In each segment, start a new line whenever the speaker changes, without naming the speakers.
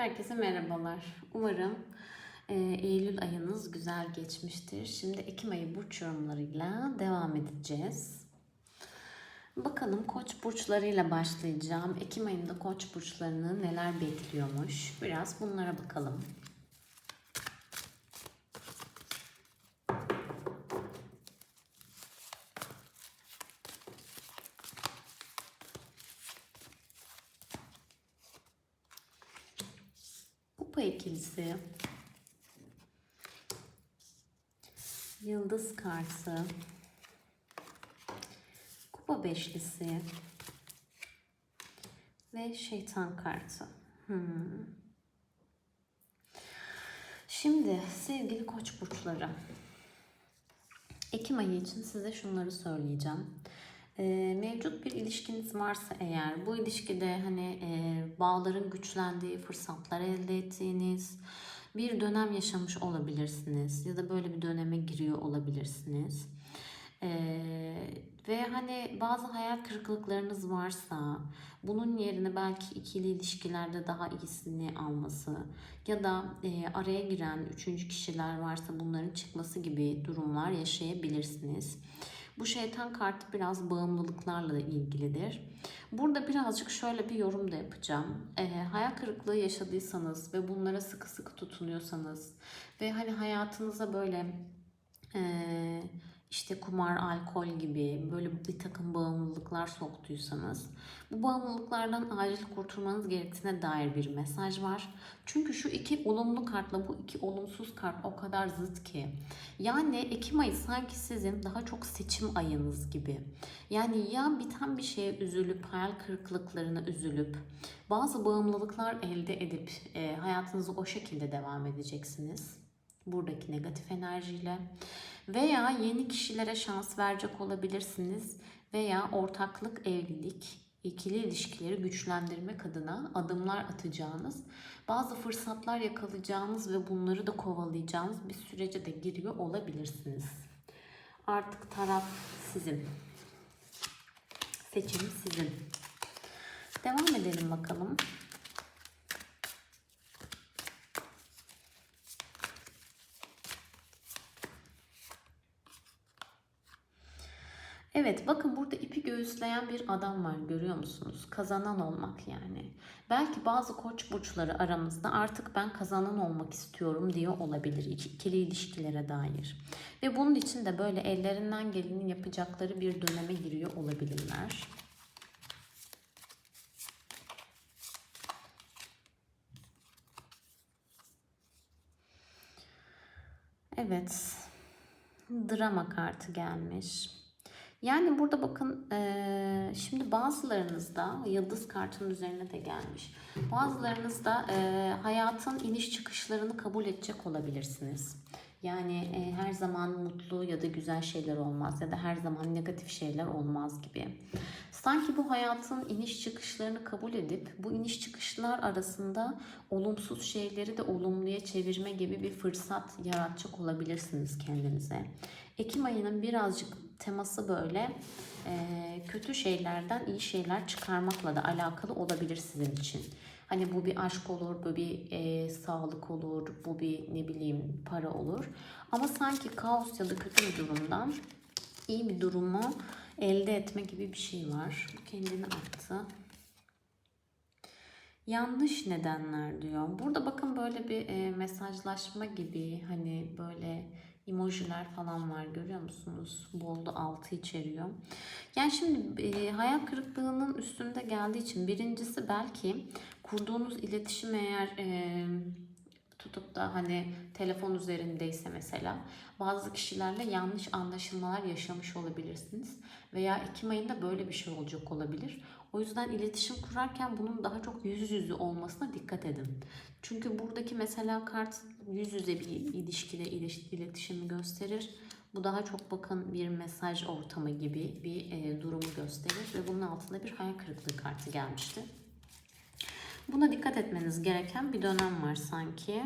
Herkese merhabalar. Umarım e, Eylül ayınız güzel geçmiştir. Şimdi Ekim ayı burç yorumlarıyla devam edeceğiz. Bakalım koç burçlarıyla başlayacağım. Ekim ayında koç burçlarını neler bekliyormuş. Biraz bunlara bakalım. Kupa ikilisi. Yıldız kartı. Kupa beşlisi. Ve şeytan kartı. Hmm. Şimdi sevgili koç burçları. Ekim ayı için size şunları söyleyeceğim. Ee, mevcut bir ilişkiniz varsa eğer bu ilişkide hani e, bağların güçlendiği, fırsatlar elde ettiğiniz bir dönem yaşamış olabilirsiniz ya da böyle bir döneme giriyor olabilirsiniz. Ee, ve hani bazı hayal kırıklıklarınız varsa bunun yerine belki ikili ilişkilerde daha iyisini alması ya da e, araya giren üçüncü kişiler varsa bunların çıkması gibi durumlar yaşayabilirsiniz. Bu şeytan kartı biraz bağımlılıklarla da ilgilidir. Burada birazcık şöyle bir yorum da yapacağım. E, hayal kırıklığı yaşadıysanız ve bunlara sıkı sıkı tutunuyorsanız ve hani hayatınıza böyle e, işte kumar, alkol gibi böyle bir takım bağımlılıklar soktuysanız bu bağımlılıklardan acil kurtulmanız gerektiğine dair bir mesaj var. Çünkü şu iki olumlu kartla bu iki olumsuz kart o kadar zıt ki. Yani Ekim ayı sanki sizin daha çok seçim ayınız gibi. Yani ya biten bir şeye üzülüp, hayal kırıklıklarına üzülüp, bazı bağımlılıklar elde edip e, hayatınızı o şekilde devam edeceksiniz. Buradaki negatif enerjiyle veya yeni kişilere şans verecek olabilirsiniz veya ortaklık, evlilik, ikili ilişkileri güçlendirmek adına adımlar atacağınız, bazı fırsatlar yakalayacağınız ve bunları da kovalayacağınız bir sürece de giriyor olabilirsiniz. Artık taraf sizin. Seçim sizin. Devam edelim bakalım. Evet bakın burada ipi göğüsleyen bir adam var görüyor musunuz? Kazanan olmak yani. Belki bazı koç burçları aramızda artık ben kazanan olmak istiyorum diyor olabilir ikili ilişkilere dair. Ve bunun için de böyle ellerinden geleni yapacakları bir döneme giriyor olabilirler. Evet. Drama kartı gelmiş. Yani burada bakın e, şimdi bazılarınızda yıldız kartının üzerine de gelmiş. Bazılarınızda e, hayatın iniş çıkışlarını kabul edecek olabilirsiniz. Yani her zaman mutlu ya da güzel şeyler olmaz ya da her zaman negatif şeyler olmaz gibi. Sanki bu hayatın iniş çıkışlarını kabul edip bu iniş çıkışlar arasında olumsuz şeyleri de olumluya çevirme gibi bir fırsat yaratacak olabilirsiniz kendinize. Ekim ayının birazcık teması böyle e, kötü şeylerden iyi şeyler çıkarmakla da alakalı olabilir sizin için. Hani bu bir aşk olur, bu bir e, sağlık olur, bu bir ne bileyim para olur. Ama sanki kaos ya da kötü bir durumdan iyi bir durumu elde etme gibi bir şey var. Kendini attı. Yanlış nedenler diyor. Burada bakın böyle bir e, mesajlaşma gibi hani böyle emojiler falan var görüyor musunuz? Bol da altı içeriyor. Yani şimdi e, hayal kırıklığının üstünde geldiği için birincisi belki kurduğunuz iletişim eğer e, tutup da hani telefon üzerindeyse mesela bazı kişilerle yanlış anlaşılmalar yaşamış olabilirsiniz. Veya Ekim ayında böyle bir şey olacak olabilir. O yüzden iletişim kurarken bunun daha çok yüz yüze olmasına dikkat edin. Çünkü buradaki mesela kart yüz yüze bir ilişkide iletişimi gösterir. Bu daha çok bakın bir mesaj ortamı gibi bir e, durumu gösterir ve bunun altında bir hayal kırıklığı kartı gelmişti. Buna dikkat etmeniz gereken bir dönem var sanki.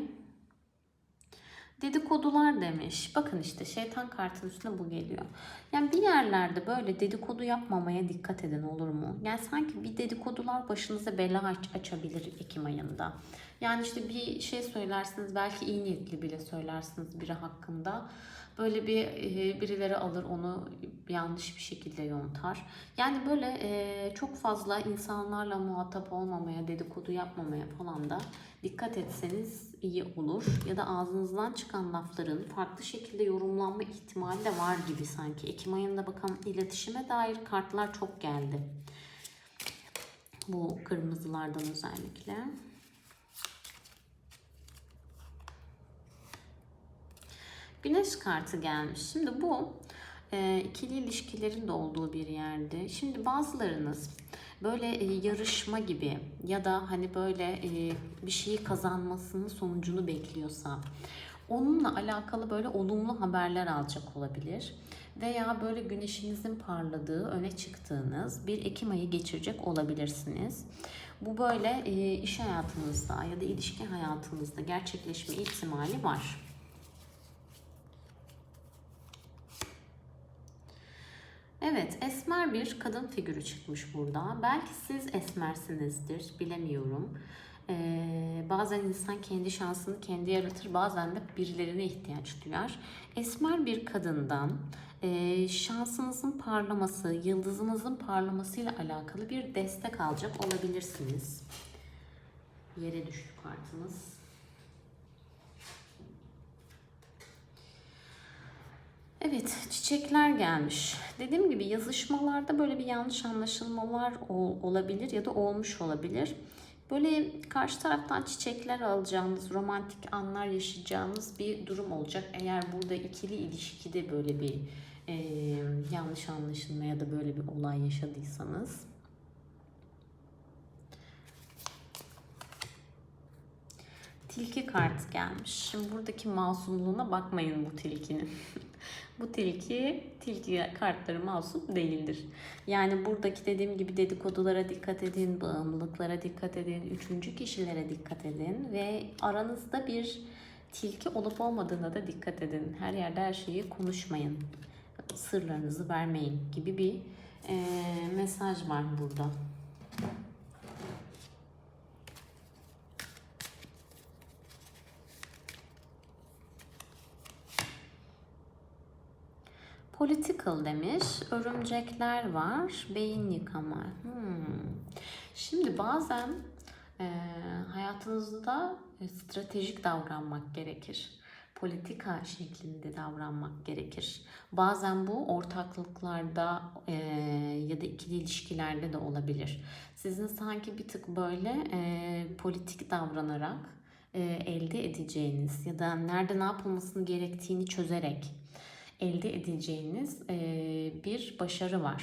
Dedikodular demiş. Bakın işte şeytan kartının üstüne bu geliyor. Yani bir yerlerde böyle dedikodu yapmamaya dikkat edin olur mu? Yani sanki bir dedikodular başınıza bela aç açabilir Ekim ayında. Yani işte bir şey söylersiniz belki iyi niyetli bile söylersiniz biri hakkında. Böyle bir e, birileri alır onu yanlış bir şekilde yontar. Yani böyle e, çok fazla insanlarla muhatap olmamaya, dedikodu yapmamaya falan da dikkat etseniz iyi olur. Ya da ağzınızdan çıkan lafların farklı şekilde yorumlanma ihtimali de var gibi sanki. Ekim ayında bakalım iletişime dair kartlar çok geldi. Bu kırmızılardan özellikle. Güneş kartı gelmiş. Şimdi bu e, ikili ilişkilerin de olduğu bir yerde. Şimdi bazılarınız böyle e, yarışma gibi ya da hani böyle e, bir şeyi kazanmasının sonucunu bekliyorsa onunla alakalı böyle olumlu haberler alacak olabilir. Veya böyle güneşinizin parladığı, öne çıktığınız bir Ekim ayı geçirecek olabilirsiniz. Bu böyle e, iş hayatınızda ya da ilişki hayatınızda gerçekleşme ihtimali var. Evet, esmer bir kadın figürü çıkmış burada. Belki siz esmersinizdir, bilemiyorum. Ee, bazen insan kendi şansını kendi yaratır, bazen de birilerine ihtiyaç duyar. Esmer bir kadından e, şansınızın parlaması, yıldızınızın parlamasıyla alakalı bir destek alacak olabilirsiniz. Yere düştü kartımız. Evet, çiçekler gelmiş. Dediğim gibi yazışmalarda böyle bir yanlış anlaşılmalar ol- olabilir ya da olmuş olabilir. Böyle karşı taraftan çiçekler alacağınız, romantik anlar yaşayacağınız bir durum olacak. Eğer burada ikili ilişkide böyle bir e, yanlış anlaşılma ya da böyle bir olay yaşadıysanız. Tilki kartı gelmiş. Şimdi buradaki masumluğuna bakmayın bu tilkinin. bu tilki, tilki kartları masum değildir. Yani buradaki dediğim gibi dedikodulara dikkat edin, bağımlılıklara dikkat edin, üçüncü kişilere dikkat edin ve aranızda bir tilki olup olmadığına da dikkat edin. Her yerde her şeyi konuşmayın. Sırlarınızı vermeyin gibi bir eee, mesaj var burada. Political demiş. Örümcekler var. Beyin yıkama. Hmm. Şimdi bazen e, hayatınızda e, stratejik davranmak gerekir. Politika şeklinde davranmak gerekir. Bazen bu ortaklıklarda e, ya da ikili ilişkilerde de olabilir. Sizin sanki bir tık böyle e, politik davranarak e, elde edeceğiniz ya da nerede ne yapılmasını gerektiğini çözerek elde edeceğiniz bir başarı var.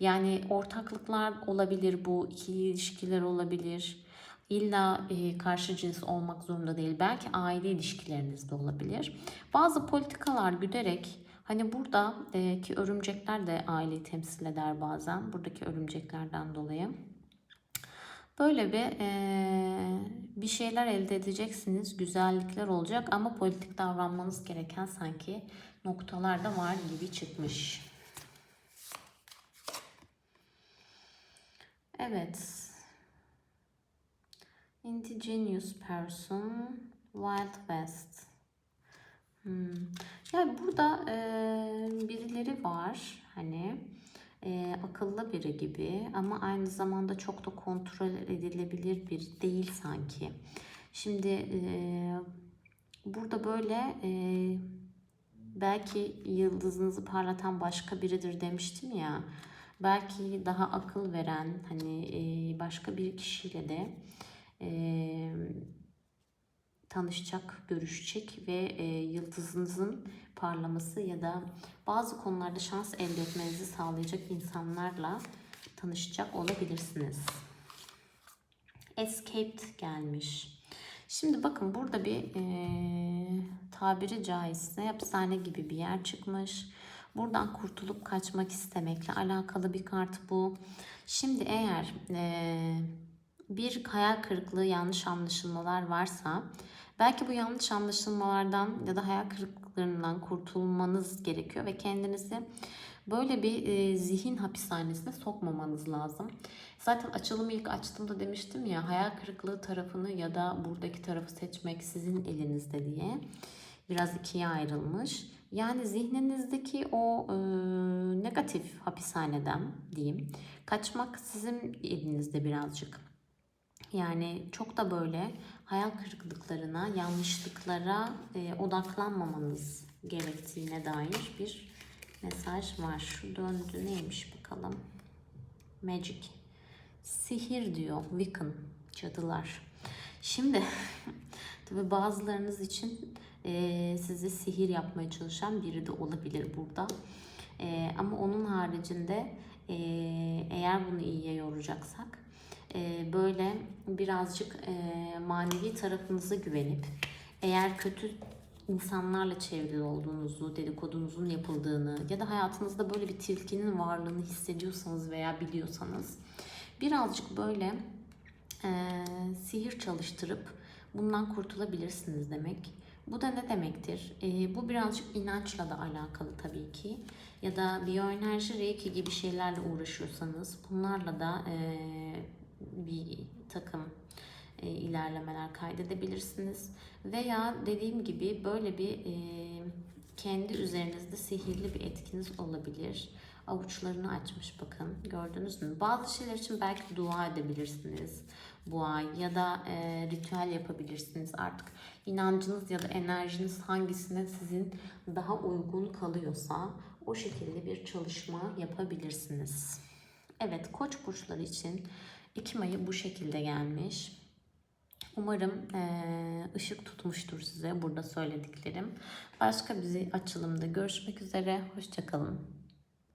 Yani ortaklıklar olabilir bu, ikili ilişkiler olabilir. İlla e, karşı cins olmak zorunda değil. Belki aile ilişkileriniz de olabilir. Bazı politikalar güderek hani burada e, ki örümcekler de aileyi temsil eder bazen. Buradaki örümceklerden dolayı. Böyle bir e, bir şeyler elde edeceksiniz, güzellikler olacak ama politik davranmanız gereken sanki noktalar da var gibi çıkmış. Evet. Indigenous person, Wild West. Hmm. Yani burada e, birileri var hani e, akıllı biri gibi ama aynı zamanda çok da kontrol edilebilir biri değil sanki. Şimdi e, burada böyle e, belki yıldızınızı parlatan başka biridir demiştim ya. Belki daha akıl veren hani e, başka bir kişiyle de e, tanışacak, görüşecek ve e, yıldızınızın parlaması ya da bazı konularda şans elde etmenizi sağlayacak insanlarla tanışacak olabilirsiniz. Escaped gelmiş. Şimdi bakın burada bir e, tabiri caizse hapishane gibi bir yer çıkmış. Buradan kurtulup kaçmak istemekle alakalı bir kart bu. Şimdi eğer e, bir hayal kırıklığı, yanlış anlaşılmalar varsa belki bu yanlış anlaşılmalardan ya da hayal kırıklıklarından kurtulmanız gerekiyor ve kendinizi Böyle bir e, zihin hapishanesine sokmamanız lazım. Zaten açılımı ilk açtığımda demiştim ya hayal kırıklığı tarafını ya da buradaki tarafı seçmek sizin elinizde diye. Biraz ikiye ayrılmış. Yani zihninizdeki o e, negatif hapishaneden diyeyim kaçmak sizin elinizde birazcık. Yani çok da böyle hayal kırıklıklarına, yanlışlıklara e, odaklanmamanız gerektiğine dair bir mesaj var. Şu döndü neymiş bakalım. Magic. Sihir diyor. Wiccan. Cadılar. Şimdi tabi bazılarınız için e, size sihir yapmaya çalışan biri de olabilir burada. E, ama onun haricinde e, eğer bunu iyiye yoracaksak böyle birazcık e, manevi tarafınıza güvenip eğer kötü insanlarla çevrili olduğunuzu, dedikodunuzun yapıldığını ya da hayatınızda böyle bir tilkinin varlığını hissediyorsanız veya biliyorsanız birazcık böyle e, sihir çalıştırıp bundan kurtulabilirsiniz demek. Bu da ne demektir? E, bu birazcık inançla da alakalı tabii ki. Ya da biyoenerji, reiki gibi şeylerle uğraşıyorsanız bunlarla da e, bir takım e, ilerlemeler kaydedebilirsiniz. Veya dediğim gibi böyle bir e, kendi üzerinizde sihirli bir etkiniz olabilir. Avuçlarını açmış bakın gördünüz mü? Bazı şeyler için belki dua edebilirsiniz bu ay ya da e, ritüel yapabilirsiniz. Artık inancınız ya da enerjiniz hangisine sizin daha uygun kalıyorsa o şekilde bir çalışma yapabilirsiniz. Evet koç burçları için Ekim ayı bu şekilde gelmiş. Umarım ışık tutmuştur size burada söylediklerim. Başka bir açılımda görüşmek üzere. Hoşçakalın.